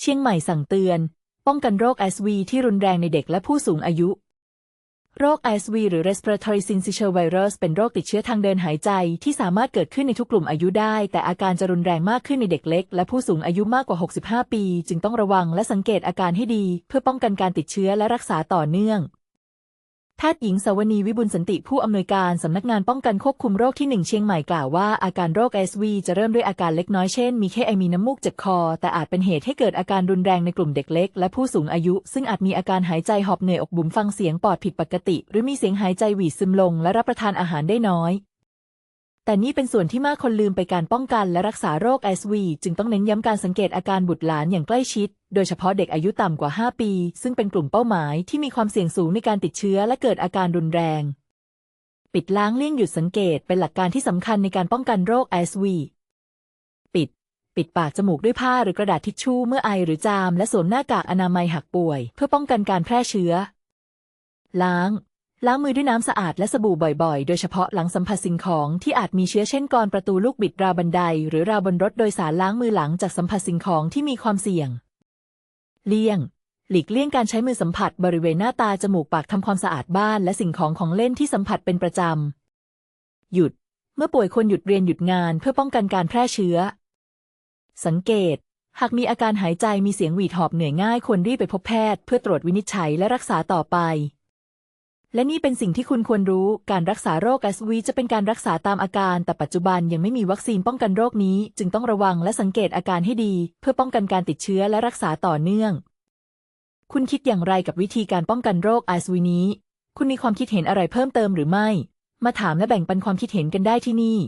เชียงใหม่สั่งเตือน ป้องกันโรค SV ที่รุนแรงในเด็กและผู้สูงอายุ โรค SV หรือ respiratory syncytial virus เป็นโรคติดเชื้อทางเดินหายใจที่สามารถเกิดขึ้นในทุกกลุ่มอายุได้ แต่อาการจะรุนแรงมากขึ้นในเด็กเล็ก และผู้สูงอายุมากกว่า 65 ปี จึงต้องระวังและสังเกตอาการให้ดี เพื่อป้องกันการติดเชื้อและรักษาต่อเนื่อง แพทย์หญิงสวนีวิบุญสันติผู้อำนวยการสำนักงานป้องกันควบคุมโรคที่ 1 เชียงใหม่กล่าวว่าอาการโรคเอสวีจะเริ่มด้วยอาการเล็กน้อยเช่นมีแค่ไอมีน้ำมูกเจ็บคอ แต่อาจเป็นเหตุให้เกิดอาการรุนแรงในกลุ่มเด็กเล็ก และผู้สูงอายุ ซึ่งอาจมีอาการหายใจหอบเหนื่อยอกบุ๋มฟังเสียงปอดผิดปกติ หรือมีเสียงหายใจหวีดซึมลง และรับประทานอาหารได้น้อย แต่นี่เป็นส่วนที่มากคนลืมไปการป้องกันและรักษาโรค SV จึงต้องเน้นย้ำการสังเกตอาการบุตรหลานอย่างใกล้ชิด โดยเฉพาะเด็กอายุต่ำกว่า 5 ปี ซึ่งเป็นกลุ่มเป้าหมายที่มีความเสี่ยงสูงในการติดเชื้อและเกิดอาการรุนแรง ปิดล้างเลี่ยงหยุดสังเกตเป็นหลักการที่สำคัญในการป้องกันโรค SV ปิด ปิดปากจมูกด้วยผ้าหรือกระดาษทิชชู่เมื่อไอหรือจาม และสวมหน้ากากอนามัยหากป่วย เพื่อป้องกันการแพร่เชื้อ ล้าง ล้างมือด้วยน้ำสะอาดและสบู่บ่อยๆ โดยเฉพาะหลังสัมผัสสิ่งของที่อาจมีเชื้อเช่นกรอนประตูลูกบิดราวบันได หรือราวบนรถโดยสารล้างมือหลังจากสัมผัสสิ่งของที่มีความเสี่ยง เลี่ยง หลีกเลี่ยงการใช้มือสัมผัสบริเวณหน้าตาจมูกปากทำความสะอาดบ้านและสิ่งของของเล่นที่สัมผัสเป็นประจำ หยุด เมื่อป่วยควรหยุดเรียนหยุดงานเพื่อป้องกันการแพร่เชื้อ สังเกต หากมีอาการหายใจมีเสียงหวีดหอบเหนื่อยง่ายควรรีบไปพบแพทย์เพื่อตรวจวินิจฉัยและรักษาต่อไป และนี่เป็นสิ่งที่คุณควรรู้ การรักษาโรค SV จะเป็นการรักษาตามอาการ แต่ปัจจุบันยังไม่มีวัคซีนป้องกันโรคนี้ จึงต้องระวังและสังเกตอาการให้ดี เพื่อป้องกันการติดเชื้อและรักษาต่อเนื่อง คุณคิดอย่างไรกับวิธีการป้องกันโรค SV นี้ คุณมีความคิดเห็นอะไรเพิ่มเติมหรือไม่ มาถามและแบ่งปันความคิดเห็นกันได้ที่นี่